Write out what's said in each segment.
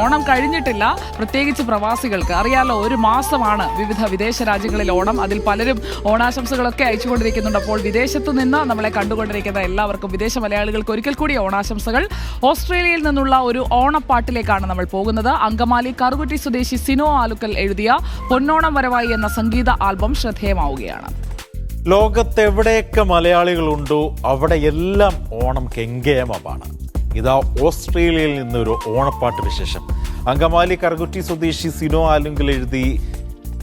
ഓണം കഴിഞ്ഞിട്ടില്ല. പ്രത്യേകിച്ച് പ്രവാസികൾക്ക് അറിയാലോ ഒരു മാസമാണ് വിവിധ വിദേശ രാജ്യങ്ങളിൽ ഓണം. അതിൽ പലരും ഓണാശംസകളൊക്കെ അയച്ചുകൊണ്ടിരിക്കുന്നുണ്ട്. അപ്പോൾ വിദേശത്ത് നിന്ന് നമ്മളെ കണ്ടുകൊണ്ടിരിക്കുന്ന എല്ലാവർക്കും വിദേശ മലയാളികൾക്ക് ഒരിക്കൽ കൂടി ഓണാശംസകൾ. ഓസ്ട്രേലിയയിൽ നിന്നുള്ള ഒരു ഓണപ്പാട്ടിലേക്കാണ് നമ്മൾ പോകുന്നത്. അങ്കമാലി കറുകുറ്റി സ്വദേശി സിനോ ആലുക്കൽ എഴുതിയ പൊന്നോണം വരവായി എന്ന സംഗീത ആൽബം ശ്രദ്ധേയമാവുകയാണ്. ലോകത്തെവിടെയൊക്കെ മലയാളികളുണ്ടോ അവിടെ എല്ലാം ഓണം കെങ്കേമമാണ്. ഇതാ ഓസ്ട്രേലിയയിൽ നിന്നൊരു ഓണപ്പാട്ട് വിശേഷം. അങ്കമാലി കറുകുറ്റി സ്വദേശി സിനോ ആലുങ്കിൽ എഴുതി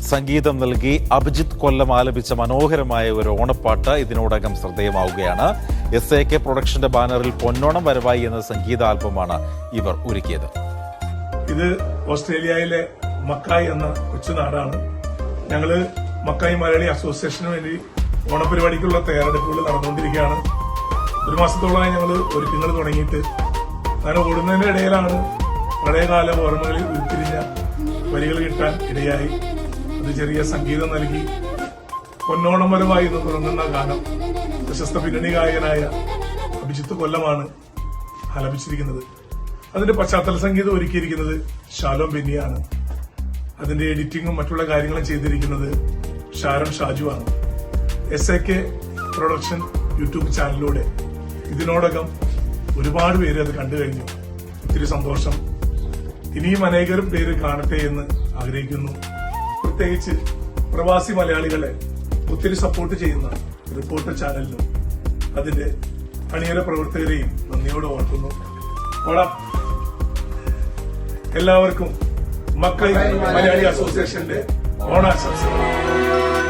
സംഗീതം നൽകി അഭിജിത്ത് കൊല്ലം ആലപിച്ച മനോഹരമായ ഒരു ഓണപ്പാട്ട് ഇതിനോടകം ശ്രദ്ധേയമാവുകയാണ്. എസ് എ കെ പ്രൊഡക്ഷന്റെ ബാനറിൽ പൊന്നോണം വരവായി എന്ന സംഗീത ആൽബമാണ് ഇവർ ഒരുക്കിയത്. ഇത് ഓസ്ട്രേലിയയിലെ മക്കായ് എന്ന കൊച്ചു നാടാണ്. ഞങ്ങൾ മക്കായ് മലയാളി അസോസിയേഷന് വേണ്ടി ഓണപരിപാടിക്കുള്ള തയ്യാറെടുപ്പുകൾ നടന്നുകൊണ്ടിരിക്കുകയാണ്. ഒരു മാസത്തോളമായി ഞങ്ങൾ ഒരുക്കങ്ങൾ തുടങ്ങിയിട്ട്. അങ്ങനെ ഓടുന്നതിന്റെ ഇടയിലാണ് പഴയകാല ഓർമ്മകളിൽ ഉരുത്തിരിഞ്ഞ വരികൾ കിട്ടാൻ ഇടയായി. അത് ചെറിയ സംഗീതം നൽകി. പൊന്നോണമരമായി എന്ന് തുടങ്ങുന്ന ഗാനം. പ്രശസ്ത പിന്നണി ഗായകനായ അഭിജിത്ത് കൊല്ലമാണ് ആലപിച്ചിരിക്കുന്നത്. അതിന്റെ പശ്ചാത്തല സംഗീതം ഒരുക്കിയിരിക്കുന്നത് ഷാലോം ബെന്നിയാണ്. അതിന്റെ എഡിറ്റിങ്ങും മറ്റുള്ള കാര്യങ്ങളും ചെയ്തിരിക്കുന്നത് ഷാരം ഷാജുവാണ് S A K production YouTube ചാനലിലൂടെ ഇതിനോടകം ഒരുപാട് പേര് അത് കണ്ടു കഴിഞ്ഞു. ഒത്തിരി സന്തോഷം. ഇനിയും അനേകരും പേര് കാണട്ടെ എന്ന് ആഗ്രഹിക്കുന്നു. പ്രത്യേകിച്ച് പ്രവാസി മലയാളികളെ ഒത്തിരി സപ്പോർട്ട് ചെയ്യുന്ന റിപ്പോർട്ടർ ചാനലിനും അതിന്റെ അണിയറ പ്രവർത്തകരെയും നന്ദിയോടെ ഓർക്കുന്നു. എല്ലാവർക്കും മക്കൾ മലയാളി അസോസിയേഷന്റെ ഓണാശംസകൾ.